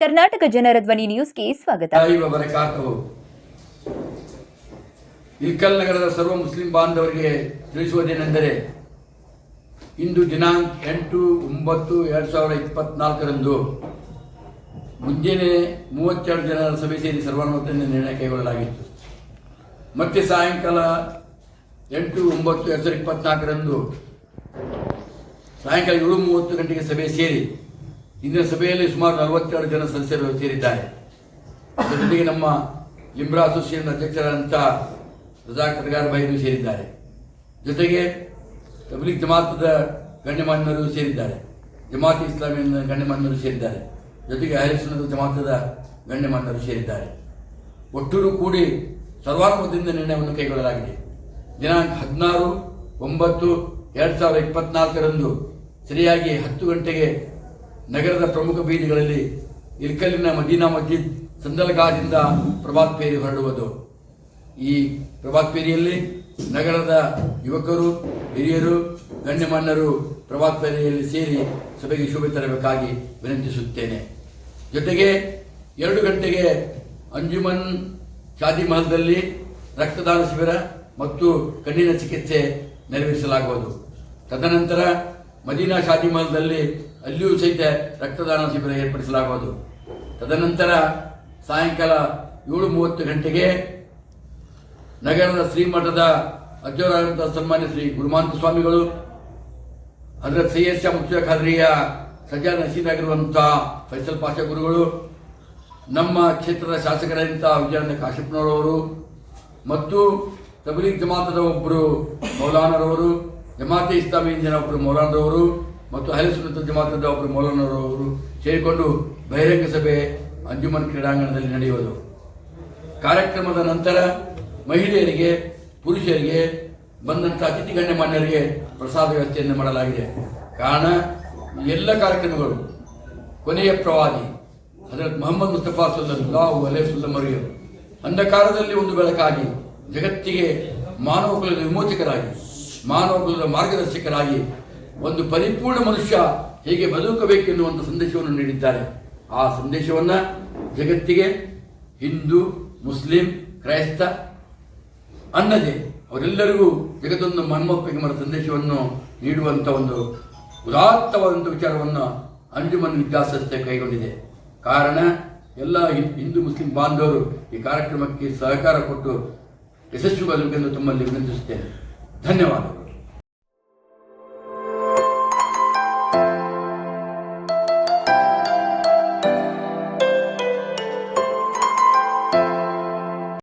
ಕರ್ನಾಟಕ ಜನರ ಧ್ವನಿ ನ್ಯೂಸ್ಗೆ ಸ್ವಾಗತ. ಇಲ್ಕಲ್ ನಗರದ ಸರ್ವ ಮುಸ್ಲಿಂ ಬಾಂಧವರಿಗೆ ತಿಳಿಸುವುದೇನೆಂದರೆ, ಇಂದು ದಿನಾಂಕ ಎಂಟು ಒಂಬತ್ತು ಎರಡು ಸಾವಿರದ ಇಪ್ಪತ್ನಾಲ್ಕರಂದು ಮುಂಜಾನೆ ಮೂವತ್ತೆರಡು ಜನರ ಸಭೆ ಸೇರಿ ಸರ್ವಾನುಮತದಿಂದ ನಿರ್ಣಯ ಕೈಗೊಳ್ಳಲಾಗಿತ್ತು. ಮತ್ತೆ ಸಾಯಂಕಾಲ ಎಂಟು, ಒಂಬತ್ತು, ಎರಡು ಸಾವಿರದ ಇಪ್ಪತ್ನಾಲ್ಕರಂದು ಸಾಯಂಕಾಲ ಏಳು ಮೂವತ್ತು ಗಂಟೆಗೆ ಸಭೆ ಸೇರಿ ಇಂದಿನ ಸಭೆಯಲ್ಲಿ ಸುಮಾರು ನಲವತ್ತೆರಡು ಜನ ಸದಸ್ಯರು ಸೇರಿದ್ದಾರೆ. ಜೊತೆಗೆ ನಮ್ಮ ಲಿಂಬ್ರಾ ಅಸೋಸಿಯೇಷನ್ ಅಧ್ಯಕ್ಷರಾದಂಥ ರಜಾ ಕದಗಾರ್ ಬೈರು ಸೇರಿದ್ದಾರೆ. ಜೊತೆಗೆ ತಬ್ಲಿಕ್ ಜಮಾತದ ಗಣ್ಯಮಾನ್ಯರು ಸೇರಿದ್ದಾರೆ. ಜಮಾತ್ ಇಸ್ಲಾಮಿನ ಗಣ್ಯಮಾನ್ಯರು ಸೇರಿದ್ದಾರೆ. ಜೊತೆಗೆ ಅಹಲಿಸುನದ ಜಮಾತದ ಗಣ್ಯಮಾನ್ಯರು ಸೇರಿದ್ದಾರೆ. ಒಟ್ಟೂರು ಕೂಡಿ ಸರ್ವಾನುಮತದಿಂದ ನಿರ್ಣಯವನ್ನು ಕೈಗೊಳ್ಳಲಾಗಿದೆ. ದಿನಾಂಕ ಹದಿನಾರು ಒಂಬತ್ತು ಎರಡು ಸಾವಿರದ ಇಪ್ಪತ್ನಾಲ್ಕರಂದು ಸರಿಯಾಗಿ ಹತ್ತು ಗಂಟೆಗೆ ನಗರದ ಪ್ರಮುಖ ಬೀದಿಗಳಲ್ಲಿ ಇಲ್ಕಲ್ಲಿನ ಮದೀನಾ ಮಸ್ಜಿದ್ ಸಂದಲ್ಗಾದಿಂದ ಪ್ರಭಾತ್ ಪೇರಿ ಹೊರಡುವುದು. ಈ ಪ್ರಭಾತ್ ಪೇರಿಯಲ್ಲಿ ನಗರದ ಯುವಕರು, ಹಿರಿಯರು, ಗಣ್ಯಮಾನ್ಯರು ಪ್ರಭಾತ್ ಪೇರಿಯಲ್ಲಿ ಸೇರಿ ಸಭೆಗೆ ಶುಭ ತರಬೇಕಾಗಿ ವಿನಂತಿಸುತ್ತೇನೆ. ಜೊತೆಗೆ ಎರಡು ಗಂಟೆಗೆ ಅಂಜುಮನ್ ಶಾದಿ ಮಹಲ್ದಲ್ಲಿ ರಕ್ತದಾನ ಶಿಬಿರ ಮತ್ತು ಕಣ್ಣಿನ ಚಿಕಿತ್ಸೆ ನೆರವೇರಿಸಲಾಗುವುದು. ತದನಂತರ ಮದೀನಾ ಶಾದಿ ಮಹಲ್ದಲ್ಲಿ ಅಲ್ಲಿಯೂ ಸಹಿತ ರಕ್ತದಾನ ಶಿಬಿರ ಏರ್ಪಡಿಸಲಾಗುವುದು. ತದನಂತರ ಸಾಯಂಕಾಲ ಏಳು ಮೂವತ್ತು ಗಂಟೆಗೆ ನಗರದ ಶ್ರೀಮಠದ ಅಜ್ಜೋರಾದಂಥ ಸನ್ಮಾನ್ಯ ಶ್ರೀ ಗುರುಮಾಂತ ಸ್ವಾಮಿಗಳು ಅದರ ಸೈಯದ್ ಮುಖ್ಯ ಖಾದ್ರಿಯ ಸಜಾ ನಸೀದಾಗಿರುವಂಥ ಫೈಸಲ್ ಪಾಷ ಗುರುಗಳು ನಮ್ಮ ಕ್ಷೇತ್ರದ ಶಾಸಕರಾದಂಥ ವಿಜಯಾನಂದ ಕಾಶಪ್ಪನವರವರು ಮತ್ತು ತಬಲೀಗ್ ಜಮಾತದ ಒಬ್ಬರು ಮೌಲಾನರವರು, ಜಮಾತೆ ಇಸ್ಲಾಮಿ ಇಂಜಿನ ಒಬ್ಬರು ಮೌಲಾನರವರು ಮತ್ತು ಹಲಿಸುನತ ಜಮಾತದ ಒಬ್ಬರು ಮೌಲಾನರವರು ಸೇರಿಕೊಂಡು ಬಹಿರಂಗ ಸಭೆ ಅಂಜುಮನ್ ಕ್ರೀಡಾಂಗಣದಲ್ಲಿ ನಡೆಯುವುದು. ಕಾರ್ಯಕ್ರಮದ ನಂತರ ಮಹಿಳೆಯರಿಗೆ, ಪುರುಷರಿಗೆ ಬಂದಂಥ ಅತಿಥಿ ಗಣ್ಯಮಾನ್ಯರಿಗೆ ಪ್ರಸಾದ ವ್ಯವಸ್ಥೆಯನ್ನು ಮಾಡಲಾಗಿದೆ. ಕಾರಣ ಎಲ್ಲ ಕಾರ್ಯಕ್ರಮಗಳು ಕೊನೆಯ ಪ್ರವಾದಿ ಹಜರತ್ ಮೊಹಮ್ಮದ್ ಮುಸ್ತಫಾ ಸಲ್ಲಲ್ಲಾಹು ಅಲೇ ಸುಲ್ಲಮರಿಯರು ಅಂಧಕಾರದಲ್ಲಿ ಒಂದು ಬೆಳಕಾಗಿ, ಜಗತ್ತಿಗೆ ಮಾನವ ಕುಲದ ವಿಮೋಚಕರಾಗಿ, ಮಾನವ ಕುಲದ ಮಾರ್ಗದರ್ಶಕರಾಗಿ ಒಂದು ಪರಿಪೂರ್ಣ ಮನುಷ್ಯ ಹೇಗೆ ಬದುಕಬೇಕೆನ್ನುವಂಥ ಸಂದೇಶವನ್ನು ನೀಡಿದ್ದಾರೆ. ಆ ಸಂದೇಶವನ್ನು ಜಗತ್ತಿಗೆ ಹಿಂದೂ, ಮುಸ್ಲಿಂ, ಕ್ರೈಸ್ತ ಅನ್ನದೇ ಅವರೆಲ್ಲರಿಗೂ ಜಗತ್ತೊಂದು ಮನ್ಮೋಪೆಗಮರ ಸಂದೇಶವನ್ನು ನೀಡುವಂಥ ಒಂದು ಉದಾತ್ತವಾದಂಥ ವಿಚಾರವನ್ನು ಅಂಜುಮನ್ ವಿದ್ಯಾಸಂಸ್ಥೆ ಕೈಗೊಂಡಿದೆ. ಕಾರಣ ಎಲ್ಲ ಹಿಂದೂ ಮುಸ್ಲಿಂ ಬಾಂಧವರು ಈ ಕಾರ್ಯಕ್ರಮಕ್ಕೆ ಸಹಕಾರ ಕೊಟ್ಟು ಯಶಸ್ವಿಗೊಳ್ಳಬೇಕೆಂದು ತಮ್ಮಲ್ಲಿ ವಿನಂತಿಸುತ್ತೇನೆ. ಧನ್ಯವಾದಗಳು.